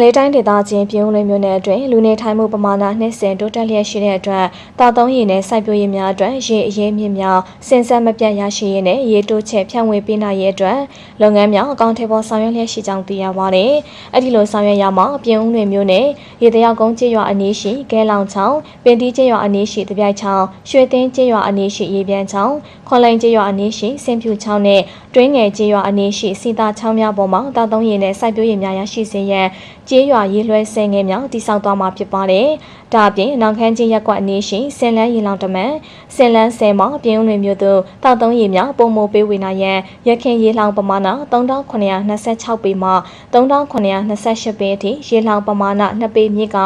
ကလေးတိုင်းဒေသကြီးပြည်ဦးလွင်မြို့နယ်အတွင်းလူနေထိုင်မှုပမာဏနှစ်ဆင်တိုးတက်လျက်ရှိတဲ့အတွက်တာသုံးရည်နဲ့စိုက်ပျိုးရေးများအတွက်ရေအရေးမြင့်များစင်ဆက်မပြတ်ရရှိရေးနဲ့ရေတိုးချက်ဖြန့်ဝေပေးနိုင်ရေးအတွက်လုပ်ငန်းများအကောင့်ထဲပေါ်ဆောင်ရွက်လျက်ရှိကြောင်းသိရပါတယ်။အဲ့ဒီလိုဆောင်ရွက်ရမှာပြည်ဦးလွင်မြို့နယ် ရေတရောက်ကုန်းကျေးရွာအနီးရှိကဲလောင်ချောင်းပင်တီကျေးရွာအနီးရှိတပြိုက်ချောင်းရွှေသိန်းကျေးရွာအနီးရှိရေပြန်ချောင်းခွန်လိန်ကျေးရွာအနီးရှိစင်ဖြူချောင်းနဲ့တွင်းငယ်ကျေးရွာအနီးရှိစီတာချောင်းများပေါ်မှာတာသုံးရည်နဲ့စိုက်ပျိုးရေးများရရှိစေရန်ကျေးရွာရေလွှဲဆင်ငယ်များတည်ဆောက်သွားမှာဖြစ်ပါတယ်။ဒါအပြင်နောင်ခမ်းချင်းရက်ကွက်အနီးရှိဆင်လန်းရေလောင်တမန်ဆင်လန်းဆယ်မှာပြင်းဦးလွင်မြို့သို့တောက်သုံးရေများပုံမိုပေးဝေနိုင်ရန်ရခင်ရေလောင်ပမာဏ3926ပေမှ3928ပေအထိရေလောင်ပမာဏ2ပေမြင့်က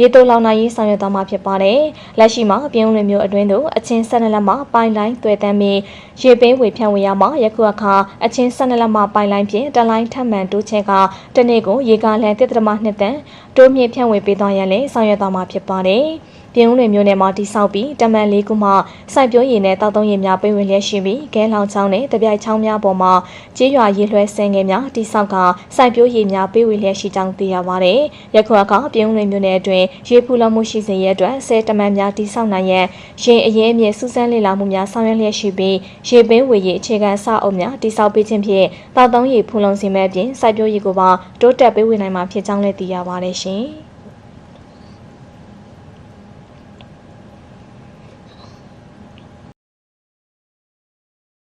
ရေတိုလောင်နိုင်ရေးဆောင်ရွက်သွားမှာဖြစ်ပါတယ်။လက်ရှိမှာပြင်းဦးလွင်မြို့အတွင်းသို့အချင်း12လက်မှပိုင်လိုင်းတွေ့တမ်းပြီးရေပေးဝေဖြန့်ဝေရမှာယခုအခါအချင်း12လက်မှပိုင်လိုင်းဖြင့်တလိုင်းထပ်မံတိုးချဲ့ကတနေ့ကိုရေကားလန်တစ်တမနှစ်တန်တိုးမြင့်ဖြန့်ဝေပေးသွားရန်လည်းဆောင်ရွက်သွားမှာဖြစ်ပါတယ်။ ပြည်ဦးလွင်မြို့နယ်မှာတိစောက်ပြီးတမန်လေးခုမှစိုက်ပျိုးရည်နဲ့တောက်သုံးရည်များပေးဝင်လျက်ရှိပြီးကဲလောင်ချောင်းနဲ့တပြိုက်ချောင်းများပေါ်မှာကြေးရွာရေလွှဲဆင်ငယ်များတိစောက်ကစိုက်ပျိုးရည်များပေးဝင်လျက်ရှိကြောင်းသိရပါတယ်။ယခုအခါပြည်ဦးလွင်မြို့နယ်အတွင်းရေဖူလုံမှုရှိစေရတဲ့ဆဲတမန်များတိစောက်နိုင်ရန်ရင်အရေးအမြင့်စူးစမ်းလေ့လာမှုများဆောင်ရွက်လျက်ရှိပြီးရေပင်းဝေရည်အခြေခံအဆောက်အအုံများတိစောက်ပေးခြင်းဖြင့်တောက်သုံးရည်ဖူလုံစေမဲ့အပြင်စိုက်ပျိုးရည်ကိုပါတိုးတက်ပေးဝင်နိုင်မှာဖြစ်ကြောင်းလည်းသိရပါတယ်ရှင်။